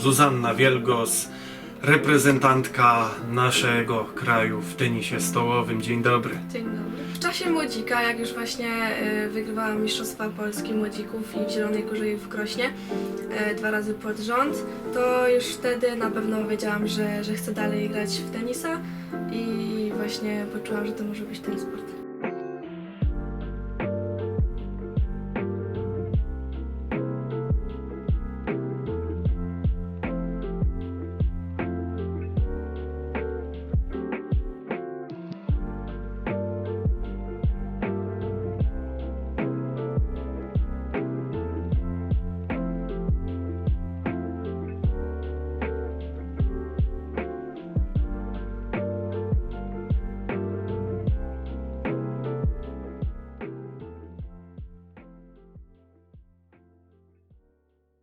Zuzanna Wielgos, reprezentantka naszego kraju w tenisie stołowym. Dzień dobry. Dzień dobry. W czasie młodzika, jak już właśnie y, wygrywałam Mistrzostwa Polski Młodzików i w Zielonej Górze i w Krośnie y, dwa razy pod rząd, to już wtedy na pewno wiedziałam, że, że chcę dalej grać w tenisa i właśnie poczułam, że to może być ten sport.